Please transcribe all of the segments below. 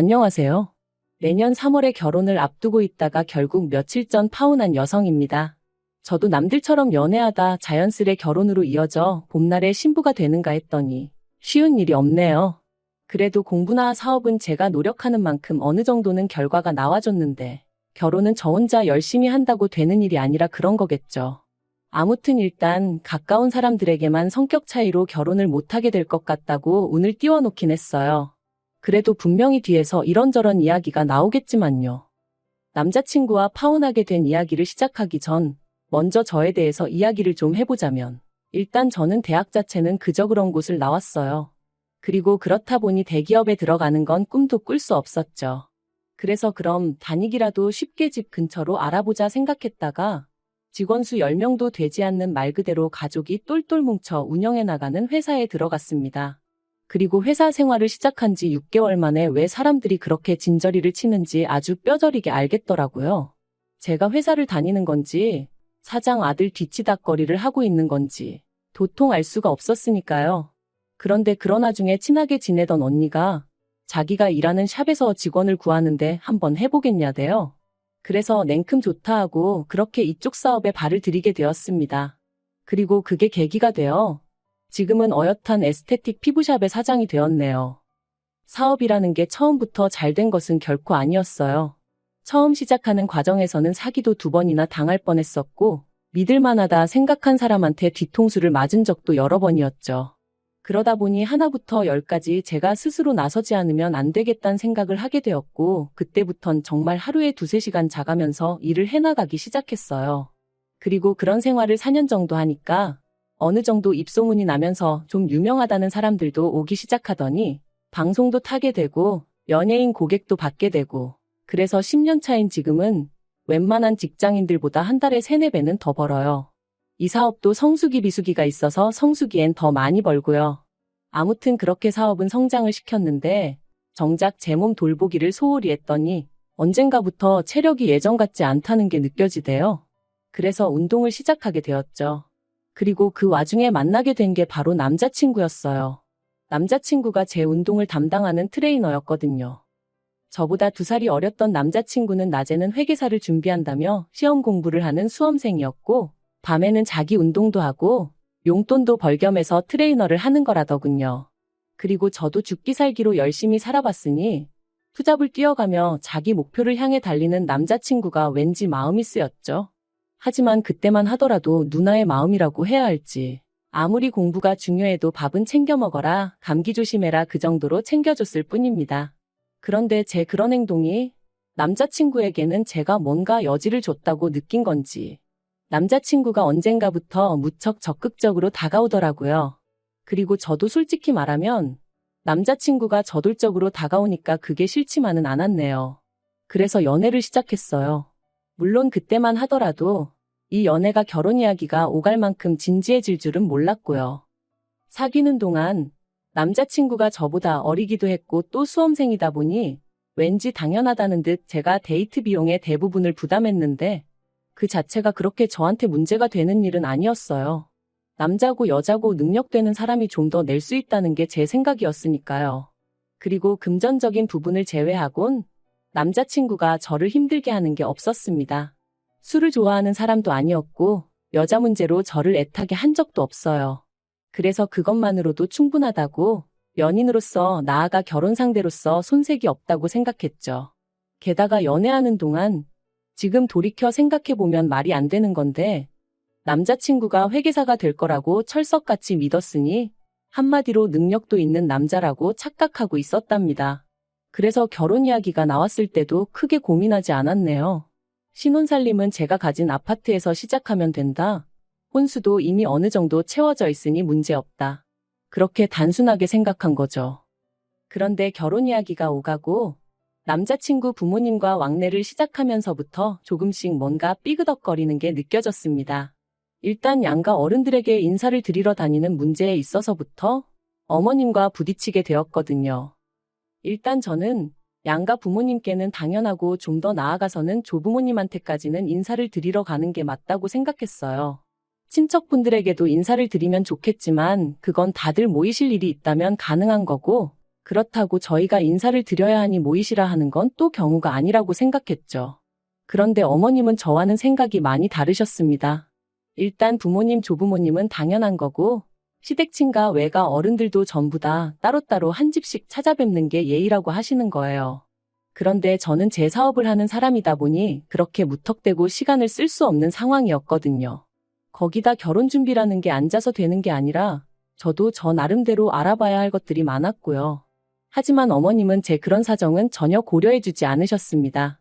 안녕하세요. 내년 3월에 결혼을 앞두고 있다가 결국 며칠 전 파혼한 여성입니다. 저도 남들처럼 연애하다 자연스레 결혼으로 이어져 봄날에 신부가 되는가 했더니 쉬운 일이 없네요. 그래도 공부나 사업은 제가 노력하는 만큼 어느 정도는 결과가 나와줬는데 결혼은 저 혼자 열심히 한다고 되는 일이 아니라 그런 거겠죠. 아무튼 일단 가까운 사람들에게만 성격 차이로 결혼을 못하게 될 것 같다고 운을 띄워놓긴 했어요. 그래도 분명히 뒤에서 이런저런 이야기가 나오겠지만요. 남자친구와 파혼하게 된 이야기를 시작하기 전 먼저 저에 대해서 이야기를 좀 해보자면 일단 저는 대학 자체는 그저 그런 곳을 나왔어요. 그리고 그렇다 보니 대기업에 들어가는 건 꿈도 꿀 수 없었죠. 그래서 그럼 다니기라도 쉽게 집 근처로 알아보자 생각했다가 직원 수 10명도 되지 않는 말 그대로 가족이 똘똘 뭉쳐 운영해 나가는 회사에 들어갔습니다. 그리고 회사 생활을 시작한 지 6개월 만에 왜 사람들이 그렇게 진저리를 치는지 아주 뼈저리게 알겠더라고요. 제가 회사를 다니는 건지 사장 아들 뒤치다거리를 하고 있는 건지 도통 알 수가 없었으니까요. 그런데 그러나 중에 친하게 지내던 언니가 자기가 일하는 샵에서 직원을 구하는데 한번 해보겠냐대요. 그래서 냉큼 좋다 하고 그렇게 이쪽 사업에 발을 들이게 되었습니다. 그리고 그게 계기가 되어 지금은 어엿한 에스테틱 피부샵의 사장이 되었네요. 사업이라는 게 처음부터 잘 된 것은 결코 아니었어요. 처음 시작하는 과정에서는 사기도 두 번이나 당할 뻔했었고 믿을만하다 생각한 사람한테 뒤통수를 맞은 적도 여러 번이었죠. 그러다 보니 하나부터 열까지 제가 스스로 나서지 않으면 안 되겠다는 생각을 하게 되었고, 그때부턴 정말 하루에 두세 시간 자가면서 일을 해나가기 시작했어요. 그리고 그런 생활을 4년 정도 하니까 어느 정도 입소문이 나면서 좀 유명하다는 사람들도 오기 시작하더니 방송도 타게 되고 연예인 고객도 받게 되고 그래서 10년 차인 지금은 웬만한 직장인들보다 한 달에 3, 4배는 더 벌어요. 이 사업도 성수기 비수기가 있어서 성수기엔 더 많이 벌고요. 아무튼 그렇게 사업은 성장을 시켰는데 정작 제 몸 돌보기를 소홀히 했더니 언젠가부터 체력이 예전 같지 않다는 게 느껴지대요. 그래서 운동을 시작하게 되었죠. 그리고 그 와중에 만나게 된 게 바로 남자친구였어요. 남자친구가 제 운동을 담당하는 트레이너였거든요. 저보다 두 살이 어렸던 남자친구는 낮에는 회계사를 준비한다며 시험 공부를 하는 수험생이었고, 밤에는 자기 운동도 하고, 용돈도 벌겸해서 트레이너를 하는 거라더군요. 그리고 저도 죽기 살기로 열심히 살아봤으니, 투잡을 뛰어가며 자기 목표를 향해 달리는 남자친구가 왠지 마음이 쓰였죠. 하지만 그때만 하더라도 누나의 마음이라고 해야 할지. 아무리 공부가 중요해도 밥은 챙겨 먹어라, 감기 조심해라 그 정도로 챙겨줬을 뿐입니다. 그런데 제 그런 행동이 남자친구에게는 제가 뭔가 여지를 줬다고 느낀 건지 남자친구가 언젠가부터 무척 적극적으로 다가오더라고요. 그리고 저도 솔직히 말하면 남자친구가 저돌적으로 다가오니까 그게 싫지만은 않았네요. 그래서 연애를 시작했어요. 물론 그때만 하더라도 이 연애가 결혼 이야기가 오갈 만큼 진지해질 줄은 몰랐고요. 사귀는 동안 남자친구가 저보다 어리기도 했고 또 수험생이다 보니 왠지 당연하다는 듯 제가 데이트 비용의 대부분을 부담했는데 그 자체가 그렇게 저한테 문제가 되는 일은 아니었어요. 남자고 여자고 능력되는 사람이 좀 더 낼 수 있다는 게 제 생각이었으니까요. 그리고 금전적인 부분을 제외하곤 남자친구가 저를 힘들게 하는 게 없었습니다. 술을 좋아하는 사람도 아니었고 여자 문제로 저를 애타게 한 적도 없어요. 그래서 그것만으로도 충분하다고 연인으로서 나아가 결혼 상대로서 손색이 없다고 생각했죠. 게다가 연애하는 동안 지금 돌이켜 생각해보면 말이 안 되는 건데 남자친구가 회계사가 될 거라고 철석같이 믿었으니 한마디로 능력도 있는 남자라고 착각하고 있었답니다. 그래서 결혼 이야기가 나왔을 때도 크게 고민하지 않았네요. 신혼살림은 제가 가진 아파트에서 시작하면 된다. 혼수도 이미 어느 정도 채워져 있으니 문제없다. 그렇게 단순하게 생각한 거죠. 그런데 결혼 이야기가 오가고 남자친구 부모님과 왕래를 시작하면서부터 조금씩 뭔가 삐그덕거리는 게 느껴졌습니다. 일단 양가 어른들에게 인사를 드리러 다니는 문제에 있어서부터 어머님과 부딪히게 되었거든요. 일단 저는 양가 부모님께는 당연하고 좀 더 나아가서는 조부모님한테까지는 인사를 드리러 가는 게 맞다고 생각했어요. 친척분들에게도 인사를 드리면 좋겠지만 그건 다들 모이실 일이 있다면 가능한 거고 그렇다고 저희가 인사를 드려야 하니 모이시라 하는 건 또 경우가 아니라고 생각했죠. 그런데 어머님은 저와는 생각이 많이 다르셨습니다. 일단 부모님, 조부모님은 당연한 거고, 시댁친가 외가 어른들도 전부 다 따로따로 한 집씩 찾아뵙는 게 예의라고 하시는 거예요. 그런데 저는 제 사업을 하는 사람이다 보니 그렇게 무턱대고 시간을 쓸 수 없는 상황이었거든요. 거기다 결혼 준비라는 게 앉아서 되는 게 아니라 저도 저 나름대로 알아봐야 할 것들이 많았고요. 하지만 어머님은 제 그런 사정은 전혀 고려해주지 않으셨습니다.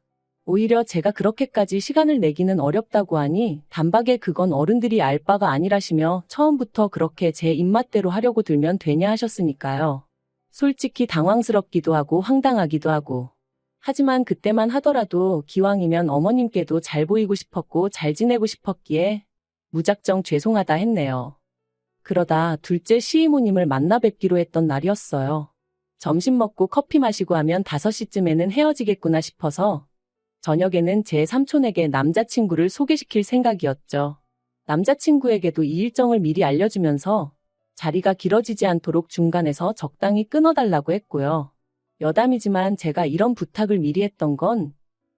오히려 제가 그렇게까지 시간을 내기는 어렵다고 하니 단박에 그건 어른들이 알 바가 아니라시며 처음부터 그렇게 제 입맛대로 하려고 들면 되냐 하셨으니까요. 솔직히 당황스럽기도 하고 황당하기도 하고. 하지만 그때만 하더라도 기왕이면 어머님께도 잘 보이고 싶었고 잘 지내고 싶었기에 무작정 죄송하다 했네요. 그러다 둘째 시이모님을 만나 뵙기로 했던 날이었어요. 점심 먹고 커피 마시고 하면 5시쯤에는 헤어지겠구나 싶어서 저녁에는 제 삼촌에게 남자친구를 소개시킬 생각이었죠. 남자친구에게도 이 일정을 미리 알려주면서 자리가 길어지지 않도록 중간에서 적당히 끊어달라고 했고요. 여담이지만 제가 이런 부탁을 미리 했던 건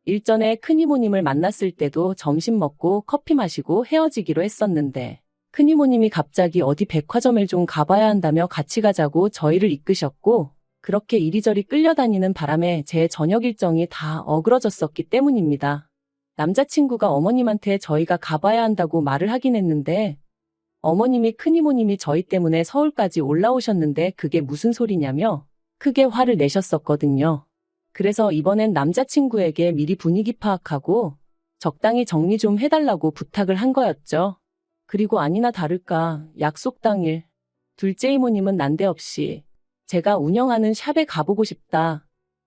일전에 큰이모님을 만났을 때도 점심 먹고 커피 마시고 헤어지기로 했었는데 큰이모님이 갑자기 어디 백화점을 좀 가봐야 한다며 같이 가자고 저희를 이끄셨고 그렇게 이리저리 끌려다니는 바람에 제 저녁 일정이 다 어그러졌었기 때문입니다. 남자친구가 어머님한테 저희가 가봐야 한다고 말을 하긴 했는데 어머님이 큰이모님이 저희 때문에 서울까지 올라오셨는데 그게 무슨 소리냐며 크게 화를 내셨었거든요. 그래서 이번엔 남자친구에게 미리 분위기 파악하고 적당히 정리 좀 해달라고 부탁을 한 거였죠. 그리고 아니나 다를까 약속 당일 둘째 이모님은 난데없이 제가 운영하는 샵에 가보고 싶다.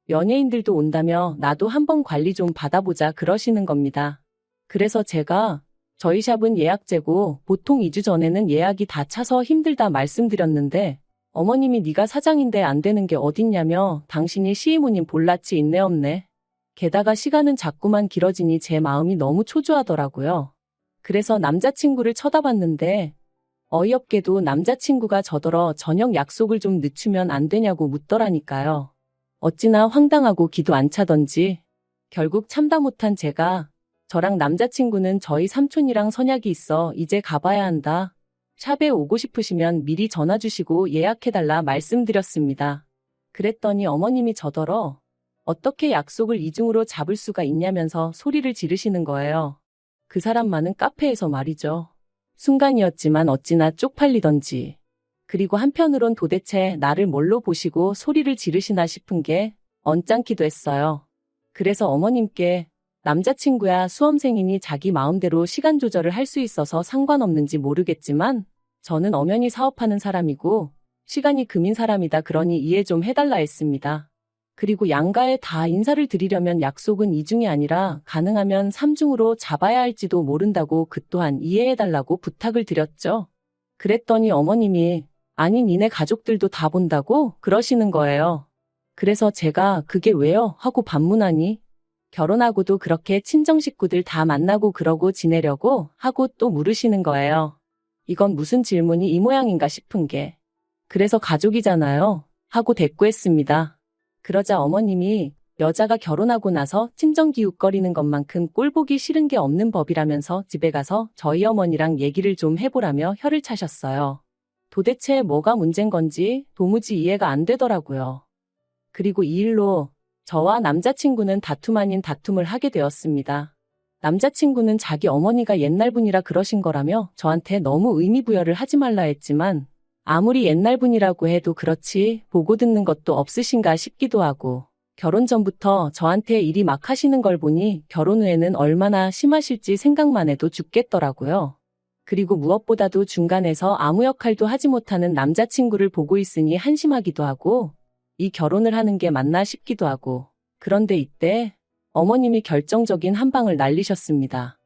연예인들도 온다며 나도 한번 관리 좀 받아보자 그러시는 겁니다. 그래서 제가 저희 샵은 예약제고 보통 2주 전에는 예약이 다 차서 힘들다 말씀드렸는데 어머님이 네가 사장인데 안 되는 게 어딨냐며 당신이 시이모님 볼라치 있네 없네. 게다가 시간은 자꾸만 길어지니 제 마음이 너무 초조하더라고요. 그래서 남자친구를 쳐다봤는데 어이없게도 남자친구가 저더러 저녁 약속을 좀 늦추면 안 되냐고 묻더라니까요. 어찌나 황당하고 기도 안 차던지 결국 참다 못한 제가 저랑 남자친구는 저희 삼촌이랑 선약이 있어 이제 가봐야 한다. 샵에 오고 싶으시면 미리 전화 주시고 예약해달라 말씀드렸습니다. 그랬더니 어머님이 저더러 어떻게 약속을 이중으로 잡을 수가 있냐면서 소리를 지르시는 거예요. 그 사람 많은 카페에서 말이죠. 순간이었지만 어찌나 쪽팔리던지. 그리고 한편으론 도대체 나를 뭘로 보시고 소리를 지르시나 싶은 게 언짢기도 했어요. 그래서 어머님께 남자친구야 수험생이니 자기 마음대로 시간 조절을 할 수 있어서 상관없는지 모르겠지만 저는 엄연히 사업하는 사람이고 시간이 금인 사람이다 그러니 이해 좀 해달라 했습니다. 그리고 양가에 다 인사를 드리려면 약속은 2중이 아니라 가능하면 3중으로 잡아야 할지도 모른다고 그 또한 이해해달라고 부탁을 드렸죠. 그랬더니 어머님이 아니 니네 가족들도 다 본다고 그러시는 거예요. 그래서 제가 그게 왜요? 하고 반문하니 결혼하고도 그렇게 친정 식구들 다 만나고 그러고 지내려고 하고 또 물으시는 거예요. 이건 무슨 질문이 이 모양인가 싶은 게. 그래서 가족이잖아요. 하고 대꾸했습니다. 그러자 어머님이 여자가 결혼하고 나서 친정기웃거리는 것만큼 꼴보기 싫은 게 없는 법이라면서 집에 가서 저희 어머니랑 얘기를 좀 해보라며 혀를 차셨어요. 도대체 뭐가 문제인 건지 도무지 이해가 안 되더라고요. 그리고 이 일로 저와 남자친구는 다툼 아닌 다툼을 하게 되었습니다. 남자친구는 자기 어머니가 옛날 분이라 그러신 거라며 저한테 너무 의미부여를 하지 말라 했지만 아무리 옛날 분이라고 해도 그렇지 보고 듣는 것도 없으신가 싶기도 하고 결혼 전부터 저한테 일이 막 하시는 걸 보니 결혼 후에는 얼마나 심하실지 생각만 해도 죽겠더라고요. 그리고 무엇보다도 중간에서 아무 역할도 하지 못하는 남자친구를 보고 있으니 한심하기도 하고 이 결혼을 하는 게 맞나 싶기도 하고 그런데 이때 어머님이 결정적인 한 방을 날리셨습니다.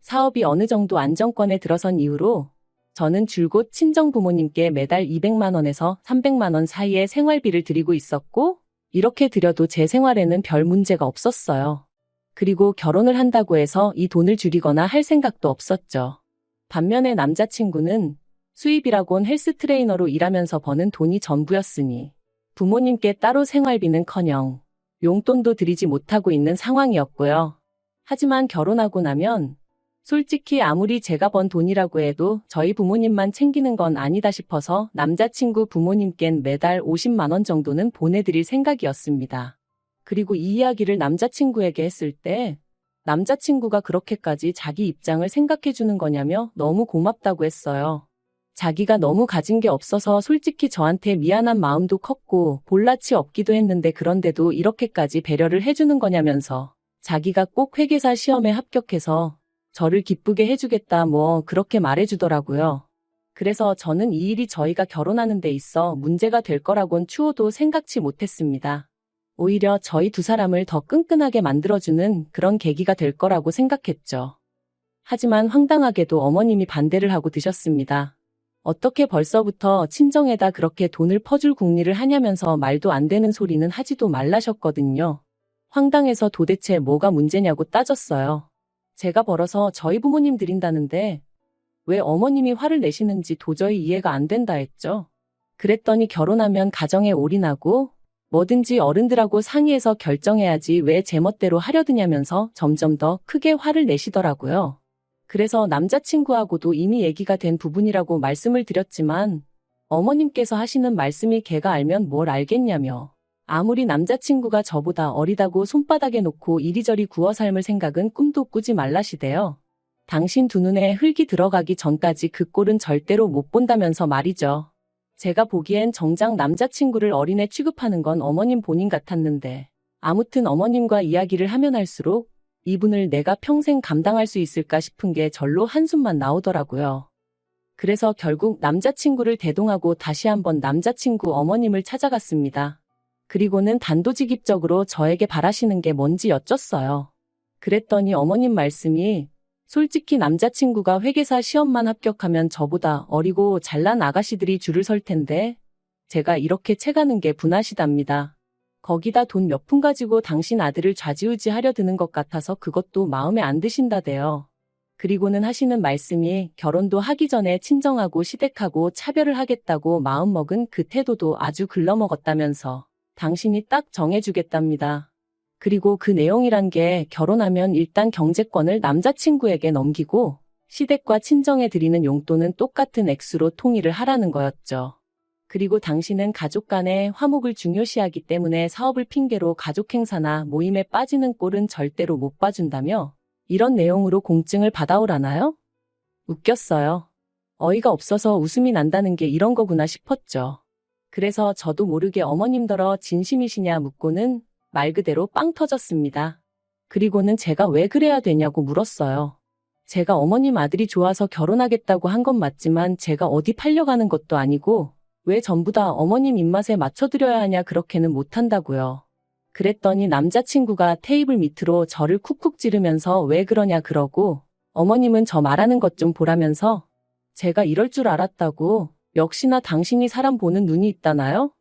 사업이 어느 정도 안정권에 들어선 이후로 저는 줄곧 친정 부모님께 매달 200만 원에서 300만 원 사이의 생활비를 드리고 있었고 이렇게 드려도 제 생활에는 별 문제가 없었어요. 그리고 결혼을 한다고 해서 이 돈을 줄이거나 할 생각도 없었죠. 반면에 남자친구는 수입이라곤 헬스 트레이너로 일하면서 버는 돈이 전부였으니 부모님께 따로 생활비는 커녕 용돈도 드리지 못하고 있는 상황이었고요. 하지만 결혼하고 나면 솔직히 아무리 제가 번 돈이라고 해도 저희 부모님만 챙기는 건 아니다 싶어서 남자친구 부모님껜 매달 50만 원 정도는 보내드릴 생각이었습니다. 그리고 이 이야기를 남자친구에게 했을 때 남자친구가 그렇게까지 자기 입장을 생각해 주는 거냐며 너무 고맙다고 했어요. 자기가 너무 가진 게 없어서 솔직히 저한테 미안한 마음도 컸고 볼라치 없기도 했는데 그런데도 이렇게까지 배려를 해주는 거냐면서 자기가 꼭 회계사 시험에 합격해서 저를 기쁘게 해주겠다 뭐 그렇게 말해주더라고요. 그래서 저는 이 일이 저희가 결혼하는 데 있어 문제가 될 거라곤 추호도 생각치 못했습니다. 오히려 저희 두 사람을 더 끈끈하게 만들어주는 그런 계기가 될 거라고 생각했죠. 하지만 황당하게도 어머님이 반대를 하고 드셨습니다. 어떻게 벌써부터 친정에다 그렇게 돈을 퍼줄 궁리를 하냐면서 말도 안 되는 소리는 하지도 말라셨거든요. 황당해서 도대체 뭐가 문제냐고 따졌어요. 제가 벌어서 저희 부모님 드린다는데 왜 어머님이 화를 내시는지 도저히 이해가 안 된다 했죠. 그랬더니 결혼하면 가정에 올인하고 뭐든지 어른들하고 상의해서 결정해야지 왜 제멋대로 하려드냐면서 점점 더 크게 화를 내시더라고요. 그래서 남자친구하고도 이미 얘기가 된 부분이라고 말씀을 드렸지만 어머님께서 하시는 말씀이 걔가 알면 뭘 알겠냐며 아무리 남자친구가 저보다 어리다고 손바닥에 놓고 이리저리 구워 삶을 생각은 꿈도 꾸지 말라시대요. 당신 두 눈에 흙이 들어가기 전까지 그 꼴은 절대로 못 본다면서 말이죠. 제가 보기엔 정작 남자친구를 어린애 취급하는 건 어머님 본인 같았는데 아무튼 어머님과 이야기를 하면 할수록 이분을 내가 평생 감당할 수 있을까 싶은 게 절로 한숨만 나오더라고요. 그래서 결국 남자친구를 대동하고 다시 한번 남자친구 어머님을 찾아갔습니다. 그리고는 단도직입적으로 저에게 바라시는 게 뭔지 여쭸어요. 그랬더니 어머님 말씀이 솔직히 남자친구가 회계사 시험만 합격하면 저보다 어리고 잘난 아가씨들이 줄을 설 텐데 제가 이렇게 채가는 게 분하시답니다. 거기다 돈 몇 푼 가지고 당신 아들을 좌지우지 하려 드는 것 같아서 그것도 마음에 안 드신다대요. 그리고는 하시는 말씀이 결혼도 하기 전에 친정하고 시댁하고 차별을 하겠다고 마음먹은 그 태도도 아주 글러먹었다면서 당신이 딱 정해주겠답니다. 그리고 그 내용이란 게 결혼하면 일단 경제권을 남자친구에게 넘기고 시댁과 친정에 드리는 용돈은 똑같은 액수로 통일을 하라는 거였죠. 그리고 당신은 가족 간의 화목을 중요시하기 때문에 사업을 핑계로 가족 행사나 모임에 빠지는 꼴은 절대로 못 봐준다며 이런 내용으로 공증을 받아오라나요? 웃겼어요. 어이가 없어서 웃음이 난다는 게 이런 거구나 싶었죠. 그래서 저도 모르게 어머님더러 진심이시냐 묻고는 말 그대로 빵 터졌습니다. 그리고는 제가 왜 그래야 되냐고 물었어요. 제가 어머님 아들이 좋아서 결혼하겠다고 한 건 맞지만 제가 어디 팔려가는 것도 아니고 왜 전부 다 어머님 입맛에 맞춰드려야 하냐 그렇게는 못한다고요. 그랬더니 남자친구가 테이블 밑으로 저를 쿡쿡 찌르면서 왜 그러냐 그러고 어머님은 저 말하는 것 좀 보라면서 제가 이럴 줄 알았다고 역시나 당신이 사람 보는 눈이 있다나요?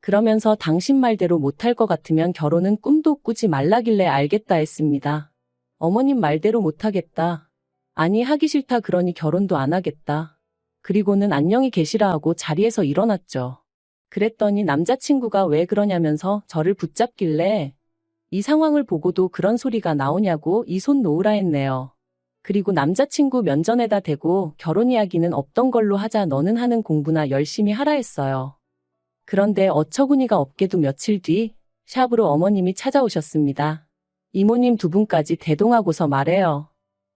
그러면서 당신 말대로 못할 것 같으면 결혼은 꿈도 꾸지 말라길래 알겠다 했습니다. 어머님 말대로 못하겠다. 아니 하기 싫다 그러니 결혼도 안 하겠다. 그리고는 안녕히 계시라 하고 자리에서 일어났죠. 그랬더니 남자친구가 왜 그러냐면서 저를 붙잡길래 이 상황을 보고도 그런 소리가 나오냐고 이 손 놓으라 했네요. 그리고 남자친구 면전에다 대고 결혼 이야기는 없던 걸로 하자 너는 하는 공부나 열심히 하라 했어요. 그런데 어처구니가 없게도 며칠 뒤 샵으로 어머님이 찾아오셨습니다. 이모님 두 분까지 대동하고서 말해요.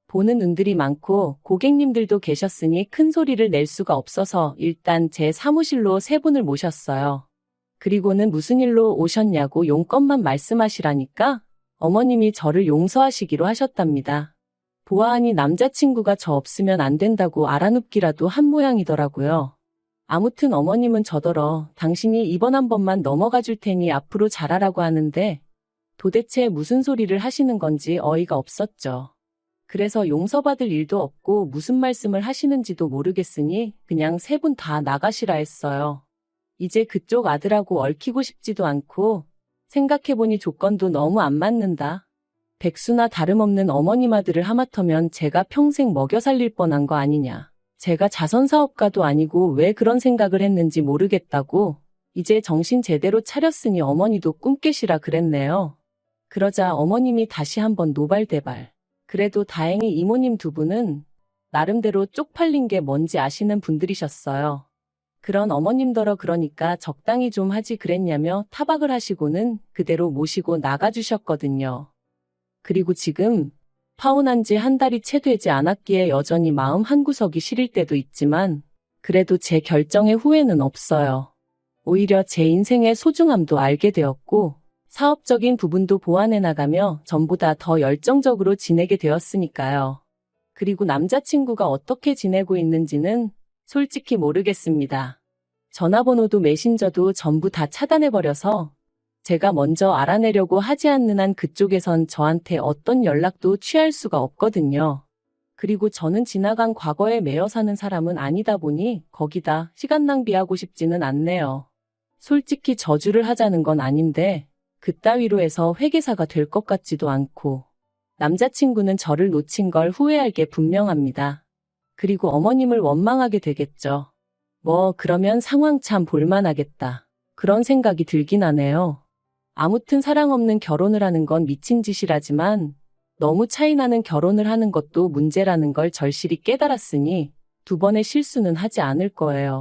보는 눈들이 많고 고객님들도 계셨으니 큰 소리를 낼 수가 없어서 일단 제 사무실로 세 분을 모셨어요. 그리고는 무슨 일로 오셨냐고 용건만 말씀하시라니까 어머님이 저를 용서하시기로 하셨답니다. 보아하니 남자친구가 저 없으면 안 된다고 알아눕기라도 한 모양이더라고요. 아무튼 어머님은 저더러 당신이 이번 한 번만 넘어가 줄 테니 앞으로 잘하라고 하는데 도대체 무슨 소리를 하시는 건지 어이가 없었죠. 그래서 용서받을 일도 없고 무슨 말씀을 하시는지도 모르겠으니 그냥 세 분 다 나가시라 했어요. 이제 그쪽 아들하고 얽히고 싶지도 않고 생각해보니 조건도 너무 안 맞는다. 백수나 다름없는 어머님 아들을 하마터면 제가 평생 먹여 살릴 뻔한 거 아니냐. 제가 자선사업가도 아니고 왜 그런 생각을 했는지 모르겠다고 이제 정신 제대로 차렸으니 어머니도 꿈 깨시라 그랬네요. 그러자 어머님이 다시 한번 노발대발. 그래도 다행히 이모님 두 분은 나름대로 쪽팔린 게 뭔지 아시는 분들이셨어요. 그런 어머님더러 그러니까 적당히 좀 하지 그랬냐며 타박을 하시고는 그대로 모시고 나가주셨거든요. 그리고 지금 파혼한 지 한 달이 채 되지 않았기에 여전히 마음 한구석이 시릴 때도 있지만 그래도 제 결정에 후회는 없어요. 오히려 제 인생의 소중함도 알게 되었고 사업적인 부분도 보완해 나가며 전보다 더 열정적으로 지내게 되었으니까요. 그리고 남자친구가 어떻게 지내고 있는지는 솔직히 모르겠습니다. 전화번호도 메신저도 전부 다 차단해버려서 제가 먼저 알아내려고 하지 않는 한 그쪽에선 저한테 어떤 연락도 취할 수가 없거든요. 그리고 저는 지나간 과거에 매여 사는 사람은 아니다 보니 거기다 시간 낭비하고 싶지는 않네요. 솔직히 저주를 하자는 건 아닌데 그따위로 해서 회계사가 될 것 같지도 않고 남자친구는 저를 놓친 걸 후회할 게 분명합니다. 그리고 어머님을 원망하게 되겠죠. 뭐 그러면 상황 참 볼만하겠다. 그런 생각이 들긴 하네요. 아무튼 사랑 없는 결혼을 하는 건 미친 짓이라지만 너무 차이나는 결혼을 하는 것도 문제라는 걸 절실히 깨달았으니 두 번의 실수는 하지 않을 거예요.